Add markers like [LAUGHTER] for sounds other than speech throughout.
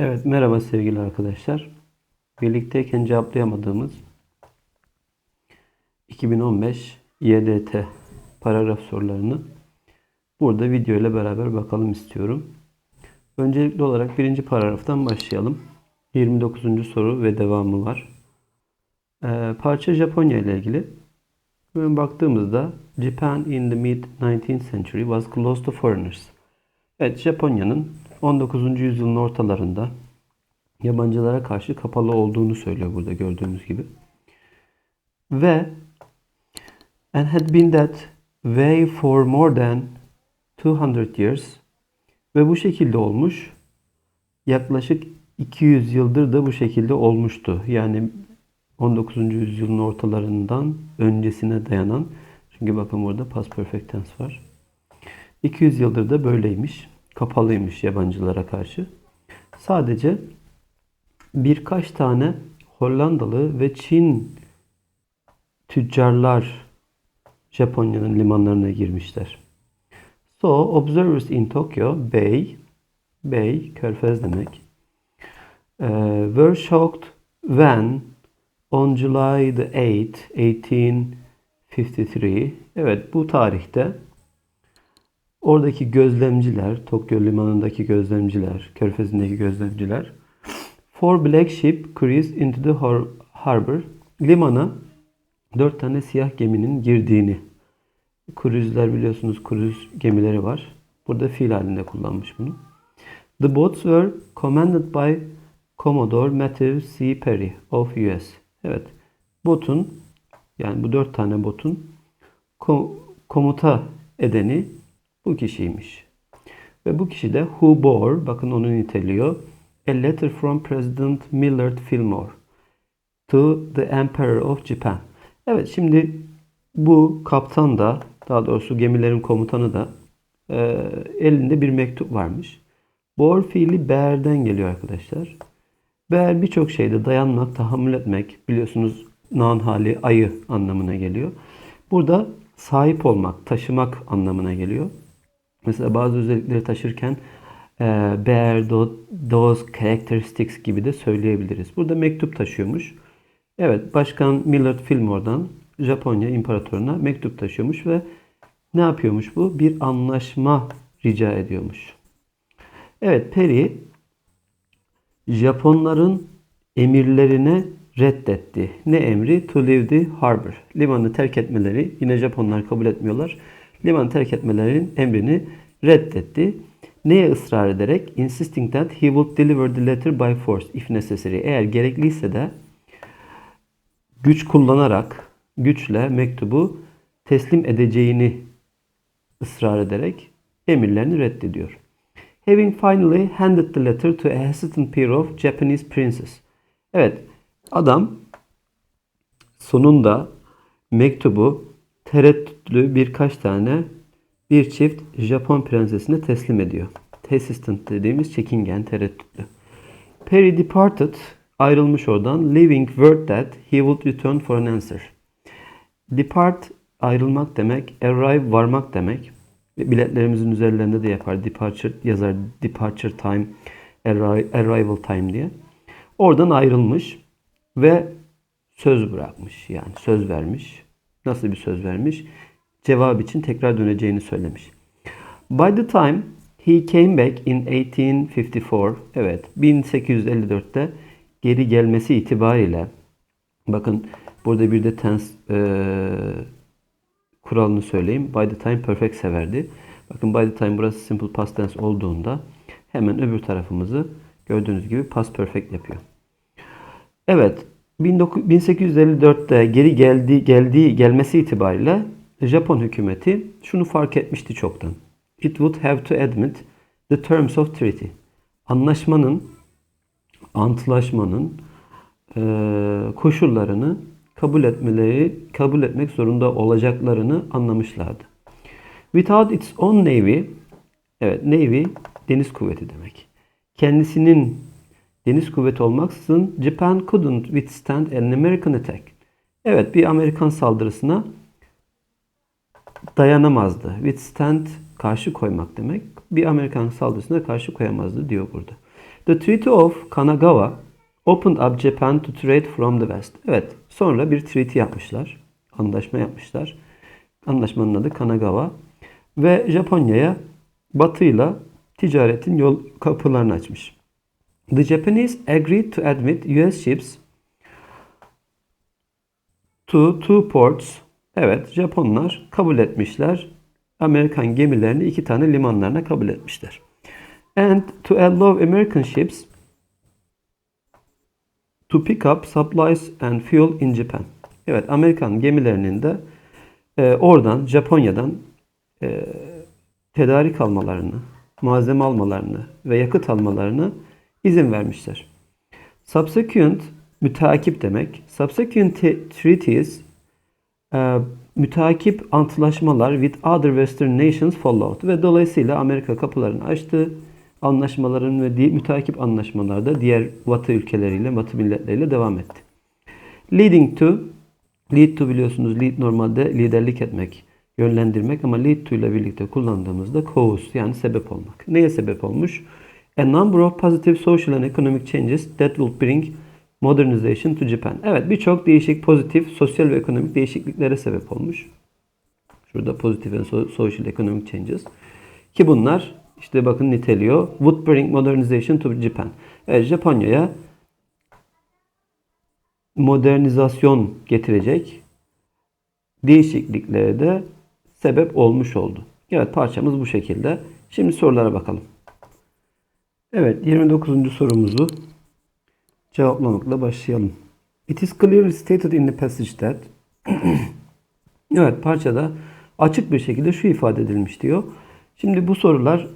Evet, merhaba sevgili arkadaşlar. Birlikteyken cevaplayamadığımız 2015 YDT paragraf sorularını burada video ile beraber bakalım istiyorum. Öncelikli olarak birinci paragraftan başlayalım. 29. soru ve devamı var. Ee, parça Japonya ile ilgili. Böyle baktığımızda Japan in the mid 19th century was closed to foreigners. Evet, Japonya'nın 19. yüzyılın ortalarında yabancılara karşı kapalı olduğunu söylüyor burada gördüğümüz gibi. Ve and had been that way for more than 200 years ve bu şekilde olmuş. Yaklaşık 200 yıldır da bu şekilde olmuştu. Yani 19. yüzyılın ortalarından öncesine dayanan çünkü bakın burada past perfect tense var. 200 yıldır da böyleymiş. Kapalıymış yabancılara karşı. Sadece birkaç tane Hollandalı ve Çin tüccarlar Japonya'nın limanlarına girmişler. So, observers in Tokyo Bay, Bay, körfez demek, uh, were shocked when on July the 8th, 1853, evet bu tarihte Oradaki gözlemciler, Tokyo limanındaki gözlemciler, körfezindeki gözlemciler, four black ship cruised into the har- harbor, limana dört tane siyah geminin girdiğini, kruzler biliyorsunuz kruz gemileri var. Burada fiil halinde kullanmış bunu. The boats were commanded by Commodore Matthew C. Perry of US. Evet, botun yani bu dört tane botun ko- komuta edeni bu kişiymiş. Ve bu kişi de who bore, bakın onu niteliyor. A letter from President Millard Fillmore to the Emperor of Japan. Evet şimdi bu kaptan da daha doğrusu gemilerin komutanı da e, elinde bir mektup varmış. Bore fiili bear'den geliyor arkadaşlar. Bear birçok şeyde dayanmak, tahammül etmek biliyorsunuz noun hali ayı anlamına geliyor. Burada sahip olmak, taşımak anlamına geliyor. Mesela bazı özellikleri taşırken e, bear those characteristics gibi de söyleyebiliriz. Burada mektup taşıyormuş. Evet, Başkan Millard Fillmore'dan Japonya imparatoruna mektup taşıyormuş ve ne yapıyormuş bu? Bir anlaşma rica ediyormuş. Evet, Perry Japonların emirlerine reddetti. Ne emri? To leave the harbor. Limanı terk etmeleri yine Japonlar kabul etmiyorlar limanı terk etmelerinin emrini reddetti. Neye ısrar ederek? Insisting that he would deliver the letter by force if necessary. Eğer gerekliyse de güç kullanarak, güçle mektubu teslim edeceğini ısrar ederek emirlerini reddediyor. Having finally handed the letter to a hesitant pair of Japanese princes. Evet, adam sonunda mektubu tereddütlü birkaç tane bir çift Japon prensesine teslim ediyor. Hesitant dediğimiz çekingen, tereddütlü. Perry departed, ayrılmış oradan, leaving word that he would return for an answer. Depart, ayrılmak demek, arrive, varmak demek. Biletlerimizin üzerlerinde de yapar. Departure yazar, departure time, arrival time diye. Oradan ayrılmış ve söz bırakmış. Yani söz vermiş. Nasıl bir söz vermiş? Cevap için tekrar döneceğini söylemiş. By the time he came back in 1854, evet 1854'te geri gelmesi itibariyle bakın burada bir de tense e, kuralını söyleyeyim. By the time perfect severdi. Bakın by the time burası simple past tense olduğunda hemen öbür tarafımızı gördüğünüz gibi past perfect yapıyor. Evet 1854'te geri geldi, geldiği gelmesi itibariyle Japon hükümeti şunu fark etmişti çoktan. It would have to admit the terms of treaty. Anlaşmanın, antlaşmanın e, koşullarını kabul etmeleri, kabul etmek zorunda olacaklarını anlamışlardı. Without its own navy, evet navy deniz kuvveti demek. Kendisinin deniz kuvveti olmaksızın Japan couldn't withstand an American attack. Evet bir Amerikan saldırısına dayanamazdı. Withstand karşı koymak demek. Bir Amerikan saldırısına karşı koyamazdı diyor burada. The Treaty of Kanagawa opened up Japan to trade from the West. Evet, sonra bir treaty yapmışlar. Anlaşma yapmışlar. Anlaşmanın adı Kanagawa ve Japonya'ya batıyla ticaretin yol kapılarını açmış. The Japanese agreed to admit US ships to two ports. Evet, Japonlar kabul etmişler. Amerikan gemilerini iki tane limanlarına kabul etmişler. And to allow American ships to pick up supplies and fuel in Japan. Evet, Amerikan gemilerinin de e, oradan, Japonya'dan e, tedarik almalarını, malzeme almalarını ve yakıt almalarını izin vermişler. Subsequent müteakip demek. Subsequent treaties e, müteakip antlaşmalar with other western nations followed ve dolayısıyla Amerika kapılarını açtı. Anlaşmaların ve di- müteakip anlaşmalarda diğer Batı ülkeleriyle, Batı milletleriyle devam etti. Leading to lead to biliyorsunuz lead normalde liderlik etmek, yönlendirmek ama lead to ile birlikte kullandığımızda cause yani sebep olmak. Neye sebep olmuş? A number of positive social and economic changes that will bring modernization to Japan. Evet birçok değişik pozitif sosyal ve ekonomik değişikliklere sebep olmuş. Şurada and so- social economic changes. Ki bunlar işte bakın niteliyor. Would bring modernization to Japan. Evet Japonya'ya modernizasyon getirecek değişikliklere de sebep olmuş oldu. Evet parçamız bu şekilde. Şimdi sorulara bakalım. Evet 29. sorumuzu cevaplamakla başlayalım. It is clearly stated in the passage that [CLEARS THROAT] Evet parçada açık bir şekilde şu ifade edilmiş diyor. Şimdi bu sorular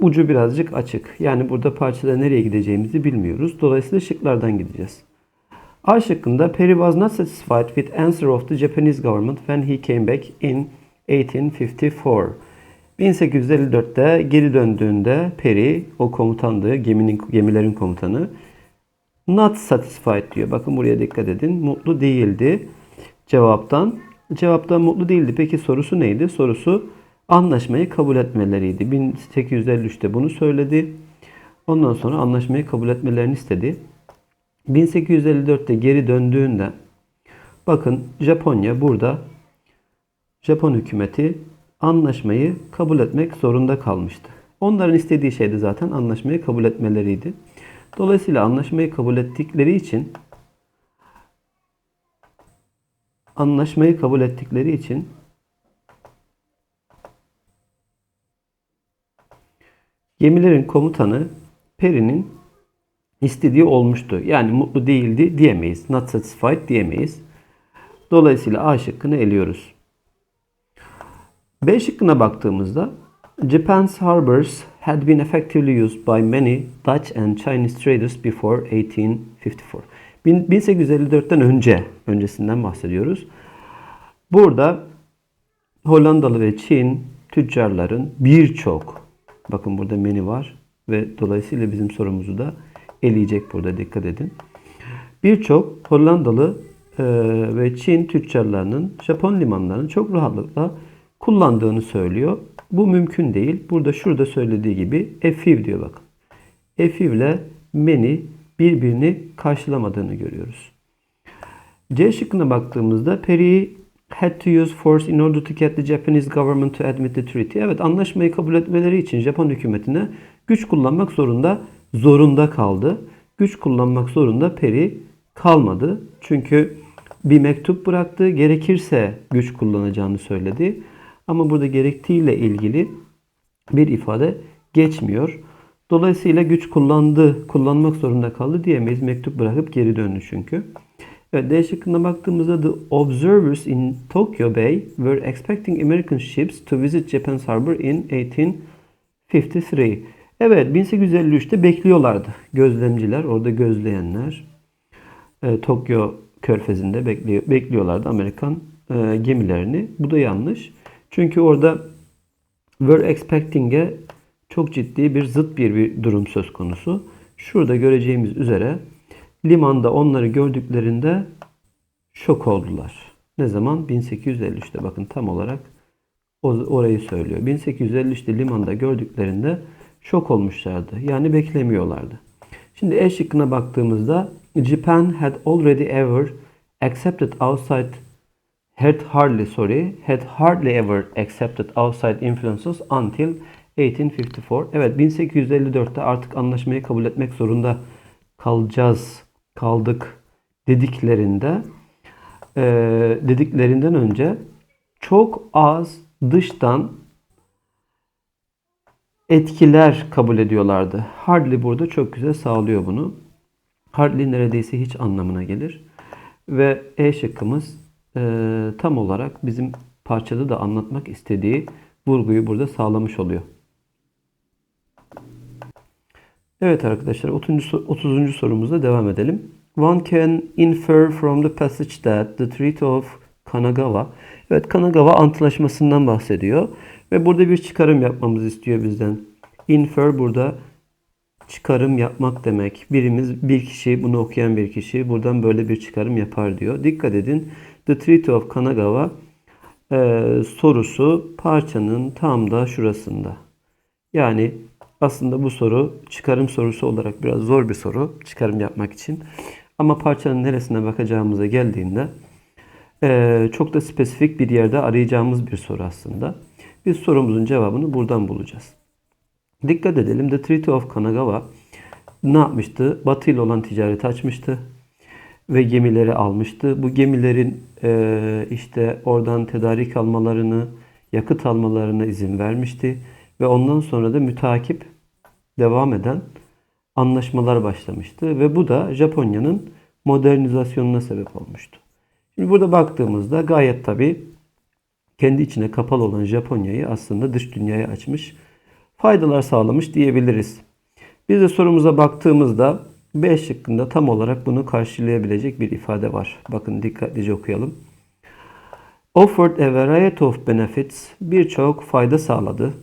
ucu birazcık açık. Yani burada parçada nereye gideceğimizi bilmiyoruz. Dolayısıyla şıklardan gideceğiz. A şıkkında Perry was not satisfied with answer of the Japanese government when he came back in 1854. 1854'te geri döndüğünde Perry, o komutandı, geminin, gemilerin komutanı, not satisfied diyor. Bakın buraya dikkat edin. Mutlu değildi cevaptan. Cevaptan mutlu değildi. Peki sorusu neydi? Sorusu anlaşmayı kabul etmeleriydi. 1853'te bunu söyledi. Ondan sonra anlaşmayı kabul etmelerini istedi. 1854'te geri döndüğünde bakın Japonya burada Japon hükümeti anlaşmayı kabul etmek zorunda kalmıştı. Onların istediği şey de zaten anlaşmayı kabul etmeleriydi. Dolayısıyla anlaşmayı kabul ettikleri için anlaşmayı kabul ettikleri için gemilerin komutanı Peri'nin istediği olmuştu. Yani mutlu değildi diyemeyiz. Not satisfied diyemeyiz. Dolayısıyla A şıkkını eliyoruz. B şıkkına baktığımızda Japan's harbors had been effectively used by many Dutch and Chinese traders before 1854. 1854'ten önce, öncesinden bahsediyoruz. Burada Hollandalı ve Çin tüccarların birçok, bakın burada many var ve dolayısıyla bizim sorumuzu da eleyecek burada dikkat edin. Birçok Hollandalı ve Çin tüccarlarının Japon limanlarını çok rahatlıkla kullandığını söylüyor. Bu mümkün değil. Burada şurada söylediği gibi efiv diyor bakın. Efiv ile many birbirini karşılamadığını görüyoruz. C şıkkına baktığımızda Perry had to use force in order to get the Japanese government to admit the treaty. Evet anlaşmayı kabul etmeleri için Japon hükümetine güç kullanmak zorunda zorunda kaldı. Güç kullanmak zorunda Perry kalmadı. Çünkü bir mektup bıraktı. Gerekirse güç kullanacağını söyledi. Ama burada gerektiğiyle ilgili bir ifade geçmiyor. Dolayısıyla güç kullandı, kullanmak zorunda kaldı diyemeyiz. Mektup bırakıp geri döndü çünkü. Evet, D şıkkına baktığımızda the observers in Tokyo Bay were expecting American ships to visit Japan's harbor in 1853. Evet 1853'te bekliyorlardı gözlemciler, orada gözleyenler e, Tokyo körfezinde bekliyor, bekliyorlardı Amerikan e, gemilerini. Bu da yanlış. Çünkü orada were expecting'e çok ciddi bir zıt bir, bir durum söz konusu. Şurada göreceğimiz üzere limanda onları gördüklerinde şok oldular. Ne zaman? 1853'te bakın tam olarak orayı söylüyor. 1853'te limanda gördüklerinde şok olmuşlardı. Yani beklemiyorlardı. Şimdi E şıkkına baktığımızda Japan had already ever accepted outside had hardly sorry had hardly ever accepted outside influences until 1854. Evet 1854'te artık anlaşmayı kabul etmek zorunda kalacağız kaldık dediklerinde e, dediklerinden önce çok az dıştan etkiler kabul ediyorlardı. Hardly burada çok güzel sağlıyor bunu. Hardly neredeyse hiç anlamına gelir. Ve E şıkkımız e, tam olarak bizim parçada da anlatmak istediği vurguyu burada sağlamış oluyor. Evet arkadaşlar 30. so- 30. sorumuzda devam edelim. One can infer from the passage that the Treaty of Kanagawa Evet Kanagawa Antlaşması'ndan bahsediyor. Ve burada bir çıkarım yapmamızı istiyor bizden. Infer burada çıkarım yapmak demek. Birimiz bir kişi bunu okuyan bir kişi buradan böyle bir çıkarım yapar diyor. Dikkat edin. The Treaty of Kanagawa e, sorusu parçanın tam da şurasında. Yani aslında bu soru çıkarım sorusu olarak biraz zor bir soru çıkarım yapmak için. Ama parçanın neresine bakacağımıza geldiğinde eee, çok da spesifik bir yerde arayacağımız bir soru aslında. Biz sorumuzun cevabını buradan bulacağız. Dikkat edelim. The Treaty of Kanagawa ne yapmıştı? Batı ile olan ticareti açmıştı ve gemileri almıştı. Bu gemilerin eee, işte oradan tedarik almalarını, yakıt almalarına izin vermişti ve ondan sonra da mütakip devam eden anlaşmalar başlamıştı ve bu da Japonya'nın modernizasyonuna sebep olmuştu. Şimdi burada baktığımızda gayet tabii kendi içine kapalı olan Japonya'yı aslında dış dünyaya açmış, faydalar sağlamış diyebiliriz. Biz de sorumuza baktığımızda B şıkkında tam olarak bunu karşılayabilecek bir ifade var. Bakın dikkatlice okuyalım. Offered a variety of benefits, birçok fayda sağladı.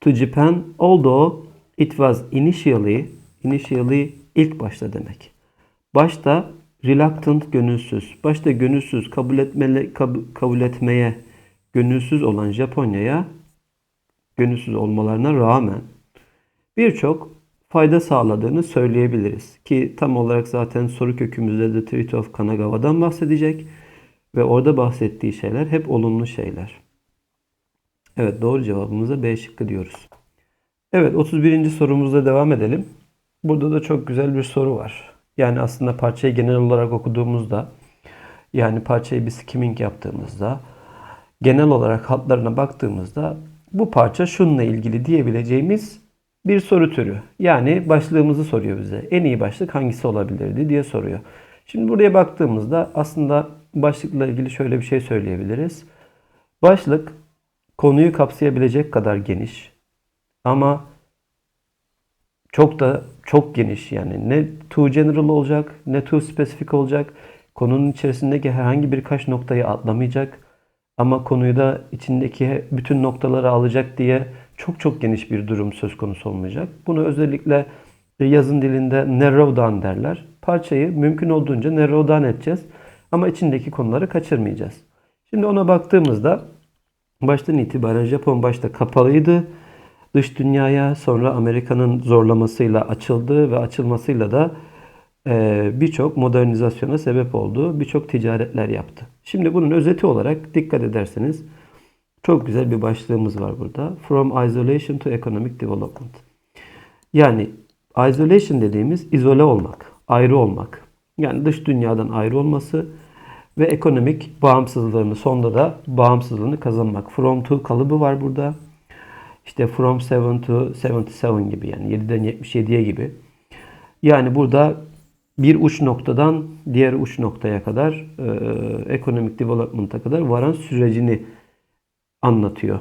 To Japan, although it was initially, initially ilk başta demek. Başta reluctant gönülsüz, başta gönülsüz kabul etmeli, kab- kabul etmeye gönülsüz olan Japonya'ya gönülsüz olmalarına rağmen birçok fayda sağladığını söyleyebiliriz. Ki tam olarak zaten soru kökümüzde de Treaty of Kanagawa'dan bahsedecek ve orada bahsettiği şeyler hep olumlu şeyler. Evet doğru cevabımıza B şıkkı diyoruz. Evet 31. sorumuzda devam edelim. Burada da çok güzel bir soru var. Yani aslında parçayı genel olarak okuduğumuzda yani parçayı bir skimming yaptığımızda genel olarak hatlarına baktığımızda bu parça şununla ilgili diyebileceğimiz bir soru türü. Yani başlığımızı soruyor bize. En iyi başlık hangisi olabilirdi diye soruyor. Şimdi buraya baktığımızda aslında başlıkla ilgili şöyle bir şey söyleyebiliriz. Başlık konuyu kapsayabilecek kadar geniş ama çok da çok geniş yani ne too general olacak ne too specific olacak. Konunun içerisindeki herhangi birkaç noktayı atlamayacak ama konuyu da içindeki bütün noktaları alacak diye çok çok geniş bir durum söz konusu olmayacak. Bunu özellikle yazın dilinde narrow down derler. Parçayı mümkün olduğunca narrow down edeceğiz ama içindeki konuları kaçırmayacağız. Şimdi ona baktığımızda baştan itibaren Japon başta kapalıydı dış dünyaya sonra Amerika'nın zorlamasıyla açıldı ve açılmasıyla da e, birçok modernizasyona sebep oldu. Birçok ticaretler yaptı. Şimdi bunun özeti olarak dikkat ederseniz çok güzel bir başlığımız var burada. From isolation to economic development. Yani isolation dediğimiz izole olmak, ayrı olmak. Yani dış dünyadan ayrı olması ve ekonomik bağımsızlığını sonunda da bağımsızlığını kazanmak. From to kalıbı var burada. İşte from 7 to 77 gibi yani 7'den 77'ye gibi. Yani burada bir uç noktadan diğer uç noktaya kadar e, ekonomik development'a kadar varan sürecini anlatıyor.